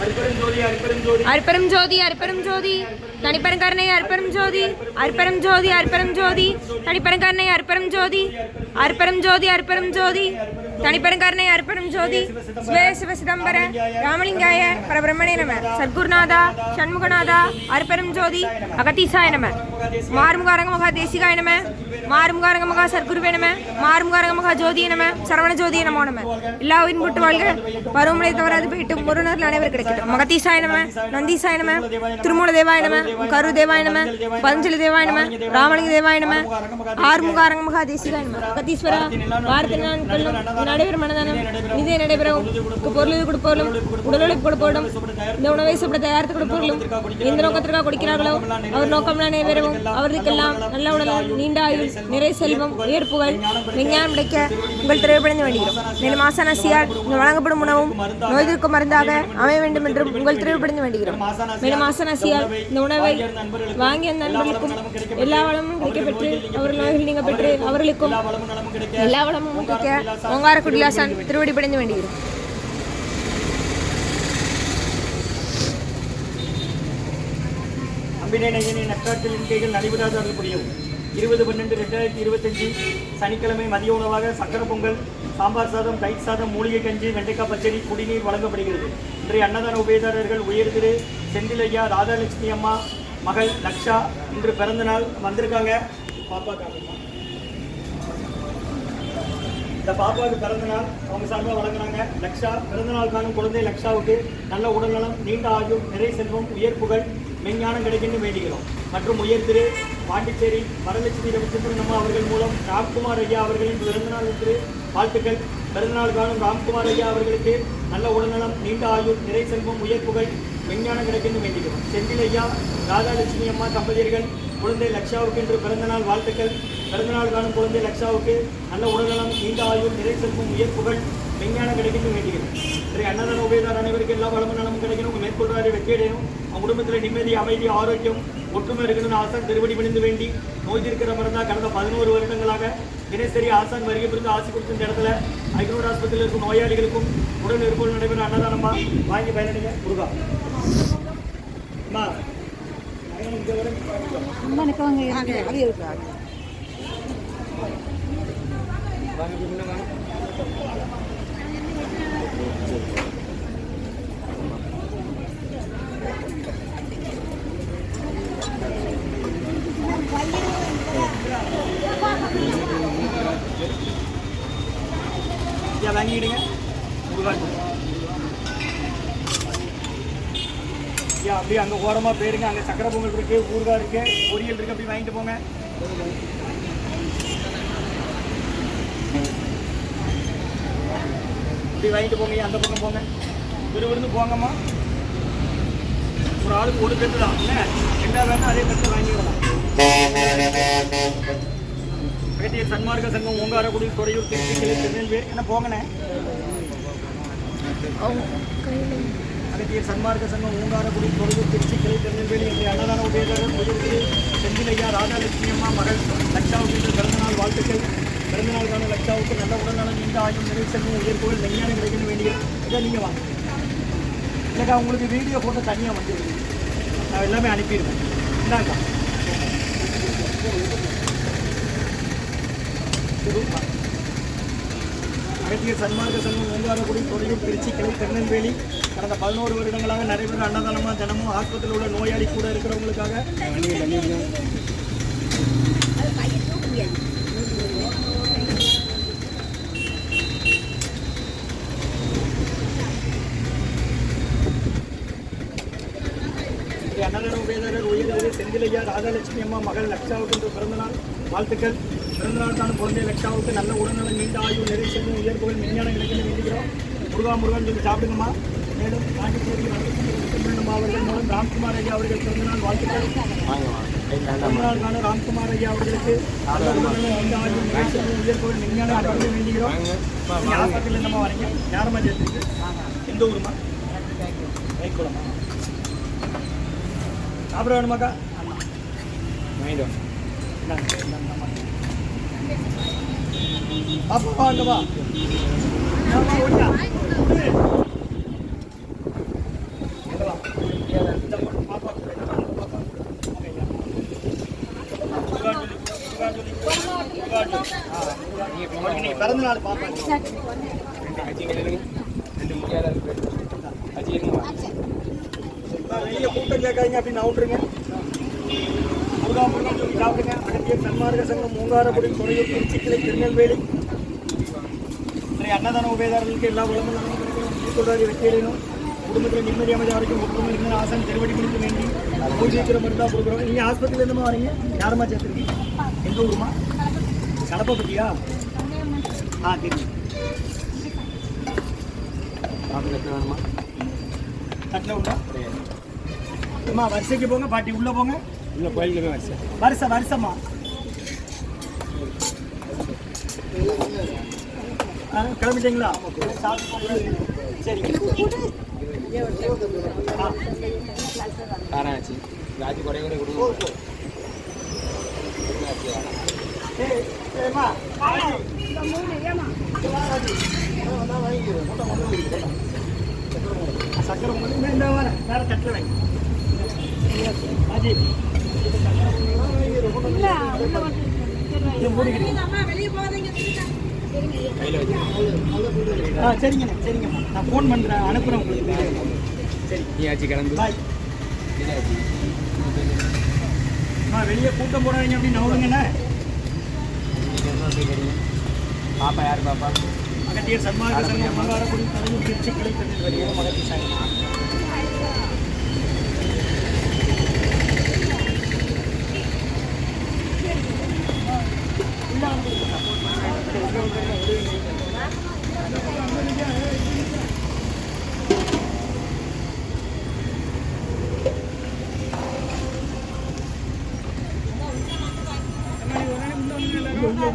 அற்பரம் ஜோதி அற்பரம் ஜோதி தனிப்பெருங்கருணை அற்பரம் ஜோதி அற்பரம் ஜோதி அற்பரம் ஜோதி தனிப்பெருங்கருணை அற்பரம் ஜோதி அற்பரம் ஜோதி அற்பரம் ஜோதி தனிப்பெருங்கருணை அர்ப்பணம் ஜோதி. சிவே சிவ சிதம்பர ராமலிங்காய பரபிரமணே நம. சத்குருநாதா சண்முகநாதா அர்ப்பணம் ஜோதி அகத்தீசாய நம. மாறுமுகாரங்க மகா தேசிகாய நம. மாறுமுகாரங்க மகா சத்குருவே நம. மாறுமுகாரங்க மகா ஜோதிய நம. சரவண ஜோதிய நமோ நம. எல்லா உயிரும் போட்டு வாழ்க. பருவமழை தவறாது போயிட்டு முருணர்கள் அனைவரும் கிடைக்கட்டும். மகதீசாய நம நந்தீசாய நம திருமூல தேவாய நம கரு தேவாய நம பஞ்சலி தேவாய நம ராமலிங்க தேவாய நம ஆறுமுகாரங்க மகா தேசிகாய நம. அகத்தீஸ்வரா வார்த்தை நான் நடைபெறும் மனதானம். நிதியை நடைபெறும். பொருள் கொடுப்பவர்களும் உடல் உழைப்பு கொடுப்பவர்களும் இந்த உணவை சாப்பிட தயாரித்து கொடுப்பவர்களும் எந்த நோக்கத்திற்காக கொடுக்கிறார்களோ அவர் நோக்கம்லாம் நிறைவேறவும். அவர்களுக்கெல்லாம் நல்ல உடலால் நீண்ட ஆயுள் நிறை செல்வம் உயர்ப்புகள் விஞ்ஞானம் கிடைக்க உங்கள் திரைப்படைந்து வேண்டுகிறோம். மேலும் ஆசான சியால் வழங்கப்படும் உணவும் நோய் தீர்க்கும் மருந்தாக அமைய வேண்டும் என்றும் உங்கள் திரைப்படைந்து வேண்டுகிறோம். மேலும் ஆசான சியால் இந்த உணவை வாங்கிய நண்பர்களுக்கும் எல்லா வளமும் கிடைக்கப்பெற்று அவர்கள் நோய்கள் நீங்க பெற்று அவர்களுக்கும் எல்லா வளமும் கிடைக்க ஓங்கார குடிலாசான் திருவடி படைந்து வேண்டுகிறோம் புரியவும் இருபது பன்னெண்டு ரெண்டாயிரத்தி இருபத்தஞ்சு சனிக்கிழமை மதிய உணவாக சக்கர பொங்கல் சாம்பார் சாதம் தயிர் சாதம் மூலிகை கஞ்சி வெண்டைக்காய் பச்சடி குடிநீர் வழங்கப்படுகிறது இன்றைய அன்னதான உபயதாரர்கள் உயர் திரு செந்திலையா ராதாலட்சுமி அம்மா மகள் லக்ஷா இன்று பிறந்த நாள் வந்திருக்காங்க பாப்பா இந்த பாப்பாவுக்கு பிறந்த நாள் அவங்க சார்பாக வழங்குறாங்க. லக்ஷா பிறந்த நாள் காணும் குழந்தை லக்ஷாவுக்கு நல்ல உடல்நலம் நீண்ட ஆயுள் நிறை செல்வம் உயர் புகழ் மெஞ்ஞானம் கிடைக்கும்னு வேண்டுகிறோம் மற்றும் உயர் திரு பாண்டிச்சேரி வரலட்சுமி ரவிச்சந்திரன் அம்மா அவர்கள் மூலம் ராம்குமார் ஐயா அவர்களின் பிறந்தநாள் திரு வாழ்த்துக்கள். பிறந்தநாள் காணும் ராம்குமார் ஐயா அவர்களுக்கு நல்ல உடல்நலம் நீண்ட ஆயுள் நிறை செல்வம் உயர் புகழ் விஞ்ஞானம் கிடைக்கின்ற வேண்டுகிறோம் செந்தில் ஐயா ராதாலட்சுமி அம்மா தம்பதியர்கள் குழந்தை லக்ஷாவுக்கு என்று பிறந்தநாள் வாழ்த்துக்கள். பிறந்தநாள் காணும் குழந்தை லக்ஷாவுக்கு நல்ல உடல்நலம் நீண்ட ஆயுள் நிறை செல்வம் உயர் புகழ் விஞ்ஞானம் கிடைக்கின்ற வேண்டுகிறோம் இன்றைய அன்னதான உபயதார் அனைவருக்கும் எல்லா வளமும் நலமும் கிடைக்கணும். உங்கள் மேற்கொள்வாரை வெற்றியடையும் அவங்க குடும்பத்தில் நிம்மதி அமைதி ஆரோக்கியம் ஒற்றுமை இருக்கணும்னு ஆசான் திருவடி பணிந்து வேண்டி நோய் இருக்கிற மருந்தா கடந்த பதினோரு வருடங்களாக தினசரி ஆசான் வருகை புரிந்து ஆசி கொடுத்த இந்த இடத்துல ஐநூறு ஆஸ்பத்திரியில் இருக்கும் நோயாளிகளுக்கும் உடல் இருப்போல் நடைபெறும் அன்னதானமா? வாங்கி பயனடைங்க. முருகா. அம்மா. இங்க வர வாங்க முன்ன வாங்க ஐயா வாங்கிடுங்க முருகா ஐயா அப்படியே அங்கே ஓரமாக போயிருங்க. அங்கே சக்கரை பொங்கல் இருக்கு ஊறுகாய் இருக்கு பொரியல் இருக்கு அப்படி வாங்கிட்டு போங்க. இப்படி வாங்கிட்டு போங்க அந்த பக்கம் போங்க. விறுவிருந்து போங்கம்மா. ஒரு ஆளுக்கு ஒரு கட்டு தான். என்ன? ரெண்டா வேணா அதே கட்டு வாங்கிடலாம். பேட்டியர் சன்மார்க்க சங்கம் ஓங்காரக்குடி துறையூர் திருச்சி கிளை திருநெல்வேலி. என்ன போங்கண்ணே? அகத்தியர் சன்மார்க்க சங்கம் ஊங்காரக்குடி பொழுது திருச்சி கிளை திருநெல்வேலி என்ற அன்னதான உபயோகர் உயர்திரு செந்திலையா ராதாலட்சுமி அம்மா மகள் லட்சாவுக்கு இன்று பிறந்தநாள் வாழ்த்துக்கள். பிறந்தநாளுக்கான லட்சாவுக்கு நல்ல உடல்நலம் நீண்ட ஆயும் நிறைவு செல்வம் உயர்கோவில் நெய்யான கிடைக்கணும் வேண்டிய இதை நீங்கள் வாங்க. இல்லைக்கா உங்களுக்கு வீடியோ ஃபோட்டோ தனியாக வந்துருக்கு நான் எல்லாமே அனுப்பிடுவேன் இந்தாங்க. அகத்தியர் சன்மார்க்க சங்கம் ஓங்காரக்குடி பொழுது திருச்சி கிளை திருநெல்வேலி கடந்த பதினோரு வருடங்களாக நடைபெறும் அன்னதானமாக தினமும் ஆஸ்பத்திரியில் உள்ள நோயாளி கூட இருக்கிறவங்களுக்காக ஸ்ரீ அன்னதான உபயதாரர் உயர்திரு செந்திலையா ராதாலட்சுமி அம்மா மகள் லக்ஷாவுக்கு இன்று பிறந்தநாள். வாழ்த்துக்கள். பிறந்தநாள் தான் குழந்தை லக்ஷாவுக்கு நல்ல உடல்நலம் நீண்ட ஆயுள் நிறை செல்வம் உயர்ப்புகள் விஞ்ஞானம் கிடைக்கணும் வேண்டுகிறோம். முருகா முருகன் சொல்லி சாப்பிடுங்கம்மா. மேலும் பாண்டிச்சேரி வரலட்சுமி அவர்கள் மூலம் ராம்குமார் ஐயா அவர்கள் பிறந்தநாள் வாழ்த்துக்கள். பிறந்தநாள் ராம்குமார் ஐயா அவர்களுக்கு நல்ல உடல்நலம் நீண்ட வேண்டுகிறோம். நீங்கள் ஹாஸ்பிட்டலில் நம்ம வரீங்க யாரம்மா எந்த ஊருமா வைக்குளமா வேணுமாக்கா? அப்பா வாங்க பிறந்த நாள் பாப்பாக்கு வெளியே கூட்டம் கேட்காதீங்க அப்படின்னு அவுட்டுருங்க முருகா முருகா சொல்லி சாப்பிடுங்க. அகத்தியர் சன்மார்க்க சங்கம் மூங்காரபுரி துறையூர் திருச்சிக்கிளை திருநெல்வேலி. அன்னதான உபயதாரர்களுக்கு எல்லா உலகம் சொல்றாரு வெற்றியடையணும். குடும்பத்தில் நிம்மதி அமைதி வரைக்கும் ஒற்றுமை இருந்த ஆசன் திருவடி முடித்து வேண்டி பூஜிக்கிற மருந்தா கொடுக்குறோம். நீங்கள் ஆஸ்பத்திரியில் இருந்துமா வரீங்க. யாருமா சேர்த்துருக்கீங்க? எந்த ஊருமா கடப்பை பற்றியா ஆ தெரியும் வேணுமா? தட்டில் உண்டா அம்மா வரிசைக்கு போங்க பாட்டி உள்ள போங்க. இல்லை கோயிலுக்கு போய் வச்சு வருஷம் வருஷமா ஆ, கிளம்பிட்டீங்களா? சரி. ஆ. தாராச்சு ராஜி குறை குறை கொடுங்க சக்கரை பொங்கல் இந்த- இந்த வரேன் வேற தட்டில் வைங்க அஜி இதை மூடிக்கிட்டு. கையில் வச்சு ஆ சரிங்கண்ணே சரிங்கம்மா நான் ஃபோன் பண்ணுறேன் அனுப்புகிறேன் உங்களுக்கு சரி நீ ஆச்சு கிளம்பு பாய் அம்மா வெளியே கூட்டம் போடாதீங்க அப்படின்னு நவுடுங்கண்ணே என்ன செய்யறீங்க பாப்பா யார் பாப்பா? அகத்தியர் சன்மார்க்க சங்கம் மங்காரக்குடி தலைவர் திருச்சி கிளை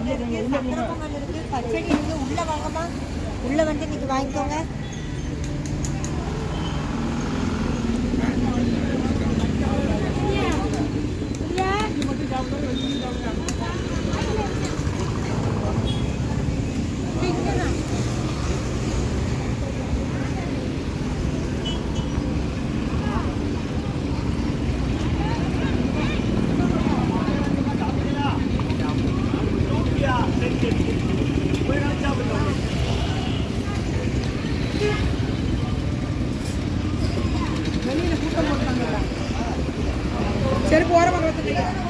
திருநெல்வேலி மகத்தி சாயங்காலம் சக்கரப்பொங்கல் இருக்கு பச்சடி இருக்குது உள்ளே வாங்கம்மா. உள்ளே வந்து இன்றைக்கி வாங்கிக்கோங்க. Yeah.